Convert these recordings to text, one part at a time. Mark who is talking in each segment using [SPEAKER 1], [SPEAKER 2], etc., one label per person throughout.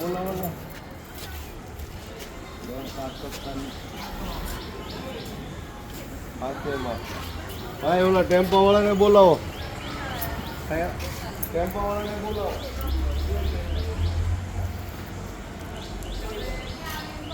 [SPEAKER 1] બોલાવો હા ઓલા ટેમ્પો વાળાને બોલાવો. ટેમ્પો વાળાને બોલાવો આ આ ક્યાં ટેમ્પોમાં ક્યાં ભરીને લઈ જાય છે ભાઈ તું કોણ છે?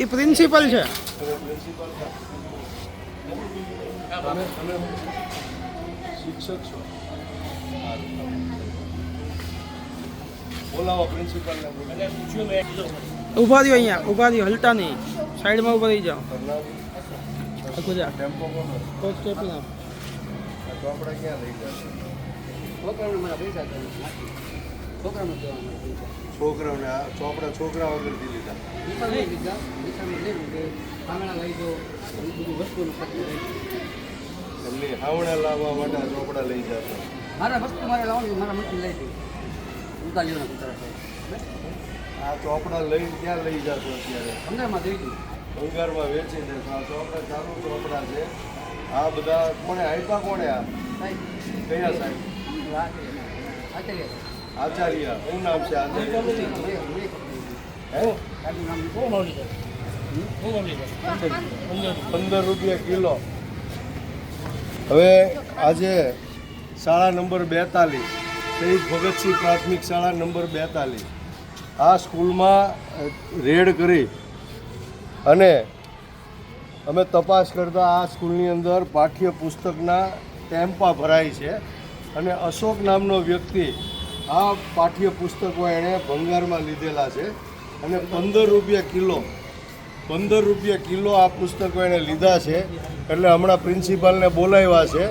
[SPEAKER 2] એ પ્રિન્સિપલ છે.
[SPEAKER 1] ઊભા શિક્ષક છો બોલાવો પ્રિન્સિપલને
[SPEAKER 2] ઊભા રહ્યો અહીંયા ઊભા રહ્યો હલતા નહીં. સાઈડમાં ઊભા રહી જાઓ.
[SPEAKER 1] આપણે ક્યાં લઈ જશે છોકરાઓને ચોપડા છોકરા વગરથી લીધા. એટલે હાવણા લાવવા માટે ચોપડા લઈ જતા.
[SPEAKER 3] મારા વસ્તુ મારે લાવવાનું મારા મશીન લઈ દઉં ઉતાર લેવાના કુતરા
[SPEAKER 1] આ ચોપડા લઈ ક્યાં લઈ જશો અત્યારે?
[SPEAKER 3] પંદરમાં દઈ દઉં
[SPEAKER 1] ભંગારમાં વેચી દેશો આ ચોપડા ચાલુ ચોપડા છે. આ બધા કોણે આપ્યા કોણે આ? કયા સાહેબ?
[SPEAKER 3] આચાર્ય
[SPEAKER 1] આચાર્ય, શું નામ છે આચાર્ય? પંદર રૂપિયા કિલો. હવે આજે શાળા નંબર બેતાલીસ શહીદ ભગતસિંહ પ્રાથમિક શાળા નંબર બેતાલીસ. આ સ્કૂલમાં રેડ કરી અને અમે તપાસ કરતા આ સ્કૂલની અંદર પાઠ્ય પુસ્તકના ટેમ્પા ભરાય છે. અને અશોક નામનો વ્યક્તિ આ પાઠ્ય પુસ્તકો એણે ભંગારમાં લીધેલા છે અને પંદર રૂપિયા કિલો, પંદર રૂપિયા કિલો આ પુસ્તકો એણે લીધા છે. એટલે હમણાં પ્રિન્સિપાલને બોલાવ્યા છે.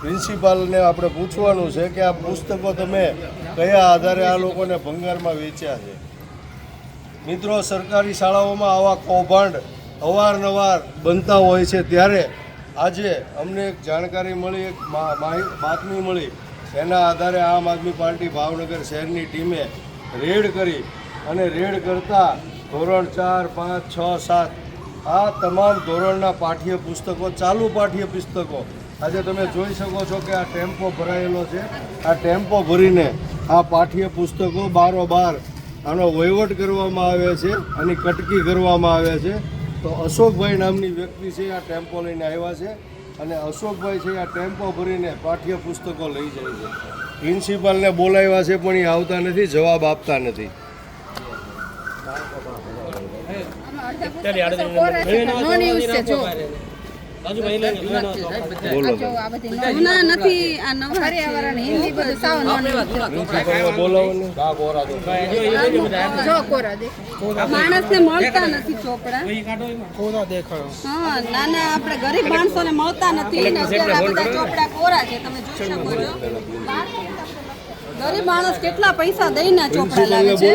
[SPEAKER 1] પ્રિન્સિપાલને આપણે પૂછવાનું છે કે આ પુસ્તકો તમે કયા આધારે આ લોકોને ભંગારમાં વેચ્યા છે? મિત્રો, સરકારી શાળાઓમાં આવા કૌભાંડ અવારનવાર બનતા હોય છે. ત્યારે આજે અમને એક જાણકારી મળી, એક બાતમી મળી એના આધારે આમ આદમી પાર્ટી ભાવનગર શહેરની ટીમે રેડ કરી અને રેડ કરતા ધોરણ ચાર, પાંચ, છ, સાત, આ તમામ ધોરણના પાઠ્ય પુસ્તકો ચાલુ પાઠ્ય પુસ્તકો આજે તમે જોઈ શકો છો કે આ ટેમ્પો ભરાયેલો છે. આ ટેમ્પો ભરીને આ પાઠ્ય પુસ્તકો બારોબાર આનો વહીવટ કરવામાં આવે છે, આની કટકી કરવામાં આવે છે. તો અશોકભાઈ નામની વ્યક્તિ છે, આ ટેમ્પો લઈને આવ્યા છે. અને અશોકભાઈ છે આ ટેમ્પો ભરીને પાઠ્ય પુસ્તકો લઈ જાય છે. પ્રિન્સિપાલને બોલાવ્યા છે પણ એ આવતા નથી જવાબ આપતા નથી. બોલો
[SPEAKER 4] જૂના નથી આ નવા પર્યાવરણ હિન્દી બધું સાવ
[SPEAKER 1] ને.
[SPEAKER 4] જો. કોરા દે. માણસને મળતા નથી ચોપડા.
[SPEAKER 2] કોરા દેખાયો
[SPEAKER 4] હા નાના આપણે ગરીબ માણસોને મળતા નથી. ને અત્યારે આ ચોપડા કોરા છે તમે જોઈ શકો છો. ગરીબ માણસ કેટલા પૈસા દઈને ચોપડા લાવે છે?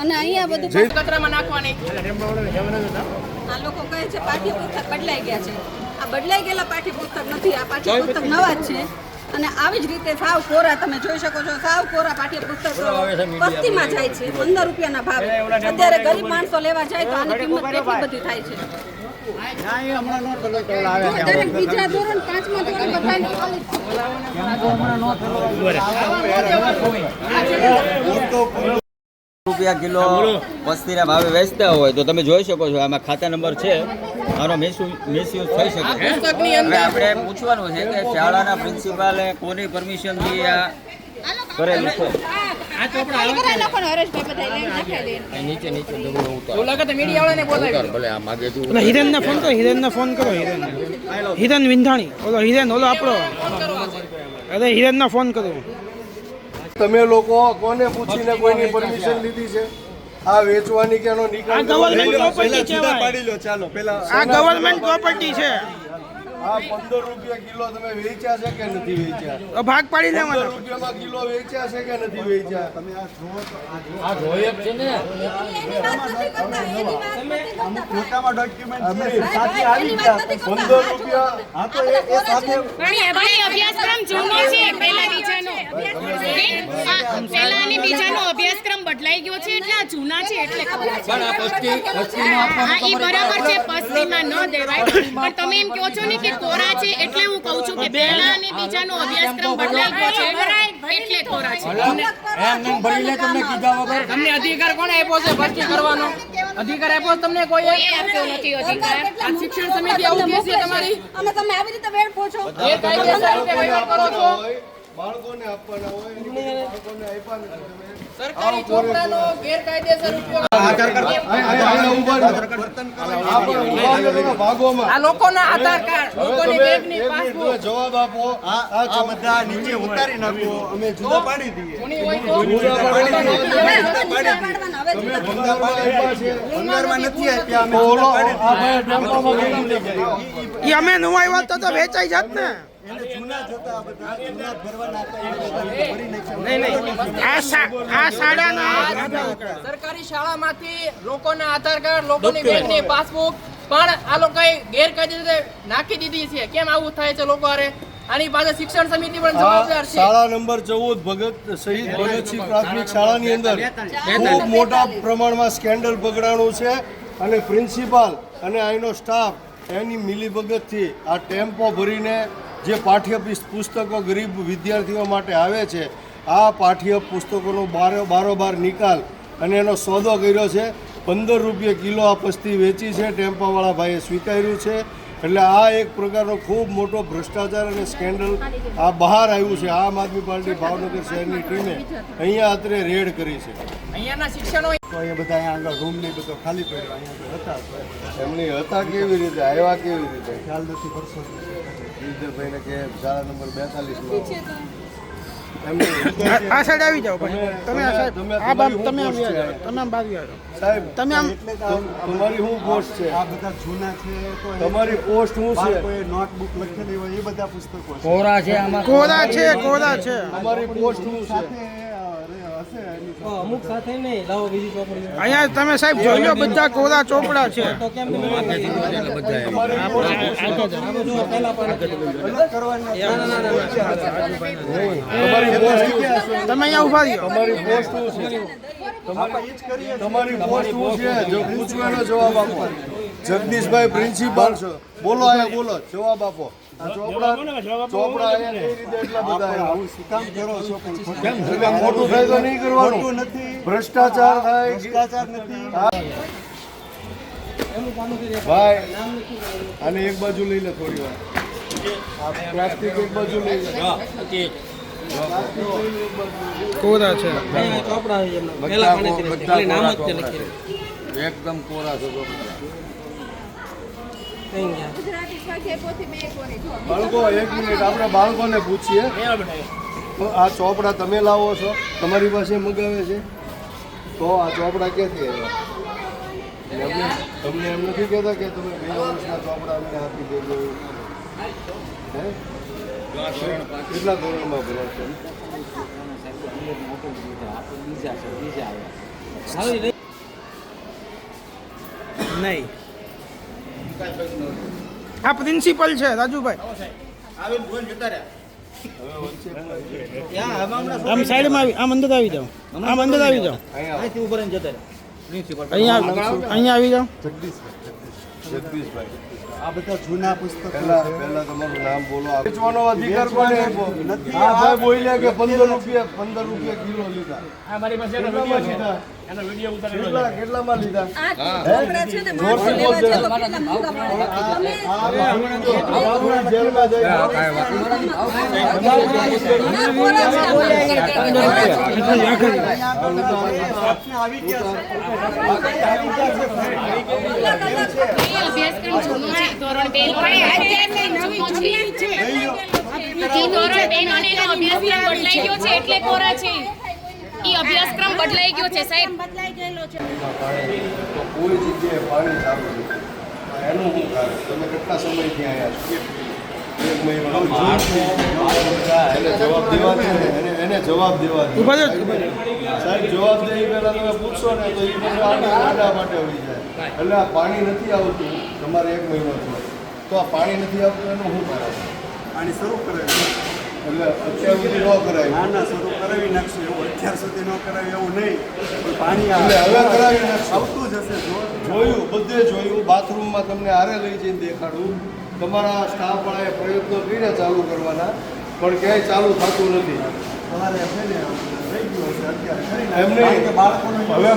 [SPEAKER 4] અને અહીંયા બધું
[SPEAKER 1] જય
[SPEAKER 4] આ લોકો કહે છે પાઠ્યપુસ્તક બદલાઈ ગયા છે. આ બદલાઈ ગયેલા પાઠ્યપુસ્તક નથી આ પાઠ્યપુસ્તક નવા જ છે. અને આવી જ રીતે સાવ કોરા તમે જોઈ શકો છો સાવ કોરા પાઠ્યપુસ્તક પસ્તીમાં જાય છે પંદર રૂપિયાના ભાવે. અત્યારે ગરીબ માણસો લેવા જાય તો આની કિંમત કેટલી બધી થાય છે?
[SPEAKER 5] રૂપિયા કિલો વસ્તીના ભાવે વેચતા હોય તો તમે જોઈ શકો છો આમાં ખાતા નંબર છે. આનો મિસયુઝ થઈ શકે. હવે આપણે પૂછવાનું છે કે શાળાના પ્રિન્સિપાલે કોની પરમિશનથી આ કરેલું છે? અહીં નીચે નીચે ભલે આ માગે તું
[SPEAKER 2] ઓલા હિરેનને ફોન કરો હિરેનને ફોન કરો હિરેન. હિરેન વિંધાણી. ઓલો હિરેન ઓલો આપણો અરે હિરેનને ફોન કરો.
[SPEAKER 1] તમે લોકો કોને પૂછીને કોઈની પરમિશન લીધી છે? આ વેચવાની કે એનો નિકાલ
[SPEAKER 2] આ? પ્રોપર્ટી કહેવાય.
[SPEAKER 6] લો ચાલો પેલા
[SPEAKER 2] આ ગવર્મેન્ટ પ્રોપર્ટી છે.
[SPEAKER 1] આ પંદર રૂપિયા કિલો તમે વેચ્યા છે કે નથી વેચ્યા?
[SPEAKER 2] ભાગ પાડી
[SPEAKER 1] પંદર
[SPEAKER 2] લેવાના
[SPEAKER 1] રૂપિયામાં કિલો વેચ્યા છે કે નથી વેચ્યા? તમે
[SPEAKER 4] એની વાત નથી કરતા, એની વાત
[SPEAKER 6] મોટામાં ડોક્યુમેન્ટ છે
[SPEAKER 1] અમે
[SPEAKER 6] સાથે આવી ગયા.
[SPEAKER 1] પંદર રૂપિયા
[SPEAKER 6] હા તો એ સાથે
[SPEAKER 7] પણ ભાઈ અભ્યાસક્રમ જૂનો છે પહેલા બીજાનો. પહેલા અને બીજાનો અભ્યાસક્રમ બદલાઈ ગયો છે એટલે આ જૂના છે એટલે ખબર છે. હા એ બરાબર છે. પસ્તીમાં ન દેવાય. પણ તમે એમ કહો છો ને કે કોરા છે એટલે હું કહું છું કે પહેલા અને બીજાનો અભ્યાસક્રમ બદલાઈ ગયો છે એટલે કોરા છે.
[SPEAKER 3] તમને અધિકાર કોને આપ્યો છે ભરતી કરવાનો? અધિકાર આપ્યો તમને કોઈ
[SPEAKER 7] આપ્યો નથી અધિકાર.
[SPEAKER 3] આ શિક્ષણ સમિતિ આવું કહે છે તમારી?
[SPEAKER 4] અમે તમે આવી રીતે વેડફો એ
[SPEAKER 3] કાયદેસર રીતે વહીવટ કરો છો.
[SPEAKER 1] બાળકોને આપવાના હોય બાળકોને આપ્યા નથી.
[SPEAKER 3] સરકારી ચોપડાનો ગેરકાયદેસર ઉપયોગ
[SPEAKER 1] અહીંયા ઊભા રહો. આ પણ ઊભા રહો તમે ભાગોમાં.
[SPEAKER 3] આ લોકોના આધાર કાર્ડ લોકોની બેંકની પાસબુક.
[SPEAKER 1] જવાબ આપો.
[SPEAKER 6] આ આ બધા નીચે ઉતારી નાખો. અમે જુદા પાડી દઈએ
[SPEAKER 3] જૂની હોય તો
[SPEAKER 6] અમે
[SPEAKER 1] તો ઓલો
[SPEAKER 6] જુદા
[SPEAKER 1] આ
[SPEAKER 6] પાડી
[SPEAKER 1] ભાઈ ટેમ્પામાં કેવી રીતે કર્યો?
[SPEAKER 2] એ અમે નુવાઈ તો તો વેચાઈ જાત ને.
[SPEAKER 3] સરકારી શાળામાંથી લોકોના આધાર કાર્ડ લોકોની બેંકની પાસબુક પણ આ લોકોએ ગેરકાયદે રીતે નાખી દીધી છે. કેમ આવું થાય છે લોકો અરે આની પાસે શિક્ષણ સમિતિ પણ જવાબદાર છે.
[SPEAKER 1] શાળા નંબર ચૌદ ભગત શહીદ ભગતસિંહ પ્રાથમિક શાળાની અંદર. ખૂબ મોટા પ્રમાણમાં સ્કેન્ડલ પકડાણું છે અને પ્રિન્સિપાલ અને અહીંનો સ્ટાફ એની મિલીભગતથી આ ટેમ્પો ભરીને જે પાઠ્ય પુસ્તકો ગરીબ વિદ્યાર્થીઓ માટે આવે છે આ પાઠ્ય પુસ્તકોનો બારો બારોબાર નિકાલ અને એનો સોદો કર્યો છે. પંદર રૂપિયે કિલો આ પસ્તી વેચી છે ટેમ્પાવાળા ભાઈએ સ્વીકાર્યું છે. એટલે આ એક પ્રકારનો ખૂબ મોટો ભ્રષ્ટાચાર અને સ્કેન્ડલ આ બહાર આવ્યું છે. આમ આદમી પાર્ટી ભાવનગર શહેરની ટીમે અહીંયા અત્રે રેડ કરી છે.
[SPEAKER 3] અહીંયાના શિક્ષણો
[SPEAKER 6] તો એ બધા અહીંયા આગળ રૂમ ને બધો ખાલી પડ્યો. અહીંયા હતા.
[SPEAKER 1] એમની હતા કેવી રીતે? આવ્યા કેવી રીતે?
[SPEAKER 6] ખ્યાલ નથી પરસો
[SPEAKER 1] ગિરધરભાઈને કે શાળા નંબર બેતાલીસમાં
[SPEAKER 2] આ- આ સાઈડ આવી જાઓ તમે આ સાઈડ આ બામ તમે આમ
[SPEAKER 1] પોસ્ટ
[SPEAKER 2] જાઓ. તમે આમ બાજુ આવ્યો
[SPEAKER 1] સાહેબ
[SPEAKER 2] તમે આમ
[SPEAKER 6] એટલે જ આ-
[SPEAKER 1] તમારી શું પોસ્ટ છે.
[SPEAKER 6] આ બધા જૂના છે તો
[SPEAKER 1] તમારી પોસ્ટ શું છે?
[SPEAKER 6] કોઈ નોટબુક લખેલી હોય એ બધા પુસ્તકો છે.
[SPEAKER 2] કોરા છે કોરા છે
[SPEAKER 1] તમારી પોસ્ટ શું છે?
[SPEAKER 6] સાથે નહીં. લાવો બીજી ચોપડી.
[SPEAKER 2] અહીંયા તમે સાહેબ જોઈ લો બધા કોરા ચોપડા છે.
[SPEAKER 1] તો કેમ
[SPEAKER 2] તમે અહીંયા ઊભા રહ્યો.
[SPEAKER 1] તમારી પોસ્ટ શું છે? તમારી તમારી પોસ્ટ શું છે? જો પૂછવાનો જવાબ આપો. જગદીશભાઈ પ્રિન્સિપાલ છો. બોલો અહીંયા બોલો. જવાબ આપો. ચોપડા ચોપડા ભ્રષ્ટાચાર થાય
[SPEAKER 6] ભ્રષ્ટાચાર નથી.
[SPEAKER 1] ભાઈ આને એક બાજુ લઈ લે થોડી વાર. પ્લાસ્ટિક એક બાજુ લઈ લે.
[SPEAKER 2] કોરા છે?
[SPEAKER 1] એકદમ કોરા છો બાળકો એક મિનિટ. આપણે બાળકોને પૂછીએ. આ ચોપડા તમે લાવો છો. તમારી પાસે મગાવે છે. તો આ ચોપડા ક્યાંથી આવ્યા? તમને એમ નથી કહેતા કે તમે બે વર્ષના ચોપડા અમને આપી દેજો. હે? કેટલા ધોરણમાં ભણો છો?
[SPEAKER 2] નહીં. આ પ્રિન્સિપલ છે રાજુભાઈ. આમ સાઈડમાં આવી આમ અંદર આવી જાઓ. આમ અંદર આવી જાઓ.
[SPEAKER 1] અહીંયા
[SPEAKER 2] અહીંયા આવી જાઓ.
[SPEAKER 1] જગદીશભાઈ. જગદીશભાઈ.
[SPEAKER 6] આ બધા જૂના પુસ્તકો
[SPEAKER 1] પહેલા પહેલા તમારું નામ બોલો વેચવાનો અધિકાર કોને આપ્યો આ ભાઈ બોલ્યા કે પંદર રૂપિયા પંદર રૂપિયા કિલો લીધા. કેટલામાં લીધા? કેટલા કેટલામાં લીધા?
[SPEAKER 4] આ ચોપડા છે ને માણસો લેવા જાય તો કેટલા મોંઘા પડે. તમે
[SPEAKER 1] આ ભાઈ જેલમાં જાય
[SPEAKER 4] આ કોરા છે, આ.
[SPEAKER 6] આવી ગયા
[SPEAKER 7] છે? ધોરણ છે ગયો છે એટલે કોરા છે એ અભ્યાસક્રમ બદલાઈ ગયો છે
[SPEAKER 1] કોઈ જગ્યાએ પાણી ચાલુ નથી. એનું શું તમે કેટલા સમયથી આવ્યા છો? એને જવાબ દેવા સાહેબ જવાબ દે પહેલા તમે પૂછશો ને તો માટે હોઈ જાય એટલે આ પાણી નથી આવતું તમારે એક મહિનો તો આ પાણી નથી આવતું એનું શું કારણ
[SPEAKER 6] પાણી શરૂ કરાવ્યું
[SPEAKER 1] એટલે અત્યાર સુધી ન કરાય
[SPEAKER 6] ના ના શરૂ કરાવી નાખશું એવું અત્યાર સુધી ન કરાવ્યું એવું નહીં પણ પાણી
[SPEAKER 1] આવે હવે કરાવી નાખશો.
[SPEAKER 6] આવતું જ હશે
[SPEAKER 1] જોયું બધે જોયું બાથરૂમમાં તમને આરે લઈ જઈને દેખાડું તમારા સ્ટાફવાળાએ પ્રયત્નો કરીને ચાલુ કરવાના પણ ક્યાંય ચાલુ થતું નથી. એમને
[SPEAKER 6] બાળકોને
[SPEAKER 1] હવે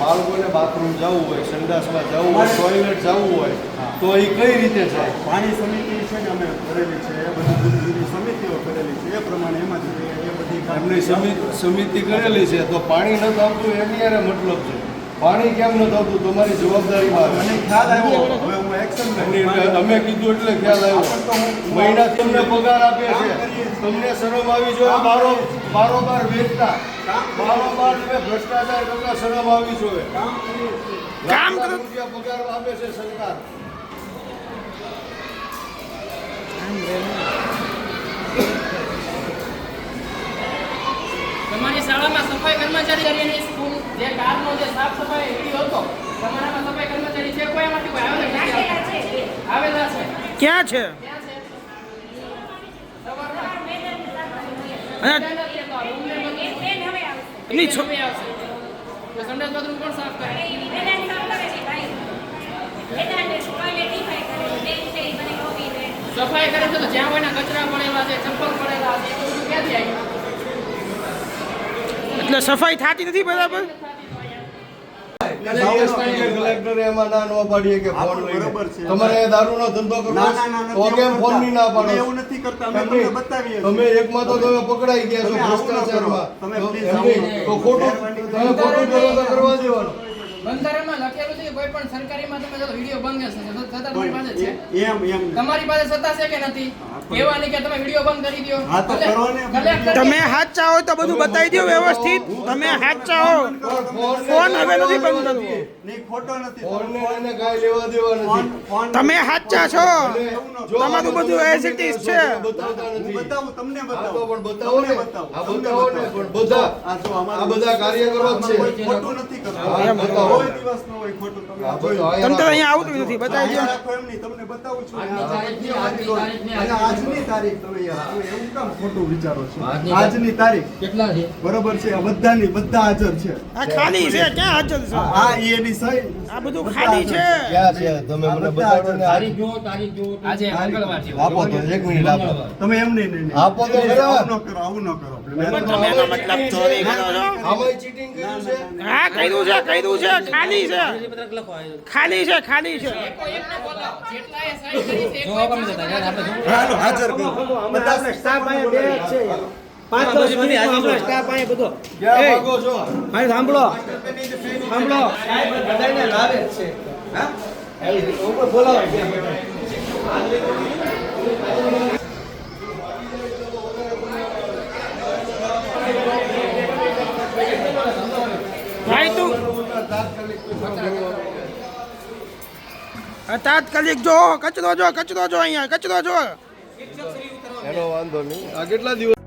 [SPEAKER 1] બાળકોને બાથરૂમ જવું હોય સંડાસમાં જવું હોય ટોયલેટ જવું હોય તો એ કઈ રીતે જાય
[SPEAKER 6] પાણી સમિતિ છે ને અમે કરેલી છે એ બધી જુદી જુદી સમિતિઓ કરેલી છે એ પ્રમાણે એમાં એ બધી
[SPEAKER 1] એમની સમિતિ સમિતિ કરેલી છે તો પાણી ન આવતું એની યારે મતલબ છે. પાણી કેમ ન આવતું તમારી જવાબદારીમાં
[SPEAKER 6] મને ખ્યાલ આવ્યો હવે
[SPEAKER 1] અમે કીધું એટલે ખ્યાલ આવ્યો. મહિના તમને પગાર આપે છે. તમને શરમ આવી જોઈએ બારો બારોબાર વેચતા બારોબાર તમે ભ્રષ્ટાચાર કરતા શરમ આવી જોઈએ
[SPEAKER 2] કામ
[SPEAKER 1] રૂપિયા પગાર આપે છે સરકાર.
[SPEAKER 3] તમારી શાળામાં સફાઈ કર્મચારીની સ્કૂલ જે કારનો જે સાફ સફાઈ વીડિયો હતો. તમારામાં સફાઈ કર્મચારી છે કોઈ એમાંથી કોઈ આવેલા નથી આવેલા છે.
[SPEAKER 2] ક્યાં છે? એમની છો-
[SPEAKER 3] આવશે. તો સંડાસ બાથરૂમ કોણ સાફ કરે? સફાઈ કરે છે તો જ્યાં હોય ને કચરા પડેલા છે ચંપલ પડેલા છે
[SPEAKER 2] એટલે સફાઈ થતી નથી બરાબર?
[SPEAKER 1] કલેક્ટરે એમાં ના ન પાડીએ કે ફોન
[SPEAKER 6] બરોબર છે.
[SPEAKER 1] તમારે દારૂનો ધંધો કરવો
[SPEAKER 6] ના ના ના
[SPEAKER 1] તો કેમ
[SPEAKER 6] એવું
[SPEAKER 1] ફોનની ના પાડો?
[SPEAKER 6] એવું નથી કરતા. અમે તમને બતાવીએ
[SPEAKER 1] તમે એકમાં તો તમે પકડાઈ ગયા છો ભ્રષ્ટાચારમાં.
[SPEAKER 6] તમે.
[SPEAKER 1] તો ખોટું તમે ખોટું કરવા દેવાનું.
[SPEAKER 3] બંધારણમાં લખેલું છે કે કોઈ પણ સરકારીમાં તમે જો વીડિયો બંધ કરશો તો છતાં તમારી પાસે છે.
[SPEAKER 6] એમ એમ
[SPEAKER 3] તમારી પાસે સત્તા છે કે નથી? એવા નહીં કે તમે વીડિયો બંધ કરી દો
[SPEAKER 6] હા, તો કરો ને.
[SPEAKER 2] તમે હાચા હો તો બધું બતાવી દો વ્યવસ્થિત. તમે હાચા હો. ફોન હવે નથી બંધ કરવો.
[SPEAKER 6] નહીં ખોટો નથી.
[SPEAKER 1] ફોન ને કાંઈ લેવા દેવા નથી.
[SPEAKER 2] તમે હાચા છો. તમારું બધું is છે.
[SPEAKER 1] બતાવતા નથી.
[SPEAKER 6] બતાવું તમને બતાવો.
[SPEAKER 1] પણ બતાવો ને.
[SPEAKER 6] બતાવો. બતાવું.
[SPEAKER 1] આ બતાવો ને પણ બધા
[SPEAKER 6] આ જો અમારું
[SPEAKER 1] આ બધા
[SPEAKER 6] કાર્ય કરવા
[SPEAKER 1] છે.
[SPEAKER 6] ખોટું નથી કરતા તમે
[SPEAKER 2] તો અહીંયા આવતું નથી બતાવી દો.
[SPEAKER 6] એમ નહીં, તમને બતાવું છું. આજની તારીખ તમે એવું કામ ખોટું વિચારો છો. આજની તારીખ
[SPEAKER 3] કેટલા છે?
[SPEAKER 6] બરોબર છે. આ બધાની બધા હાજર છે.
[SPEAKER 2] આ ખાલી છે? ક્યાં હાજર છે?
[SPEAKER 6] આ એની સહી
[SPEAKER 2] આ બધું ખાલી છે?
[SPEAKER 1] ક્યાં છે? તમે મને બતાવો ને.
[SPEAKER 3] આજે મંગળવાર છે.
[SPEAKER 1] આપો તો એક મિનિટ આપો.
[SPEAKER 6] તમે એમ નહીં.
[SPEAKER 1] આપો તો
[SPEAKER 6] આવું ન કરો આવું ન કરો.
[SPEAKER 2] તમે મતલબ ચોરી કરો છો.
[SPEAKER 1] આમાંય કર્યું છે.
[SPEAKER 2] હા કર્યું છે કર્યું છે. ખાલી છે. ખાલી છે ખાલી છે.
[SPEAKER 3] કોઈ એકને બોલાવો જેટલાએ સાઈન કરી. છે એક કોઈ પણ
[SPEAKER 6] હાલો હાજર કરો બધા.
[SPEAKER 1] છો?
[SPEAKER 2] ભાઈ તું આ તાત્કાલિક જો, કચરો જો કચરો જો અહીંયા, કચરો જો.
[SPEAKER 1] એનો વાંધો નહીં. આ કેટલા દિવસ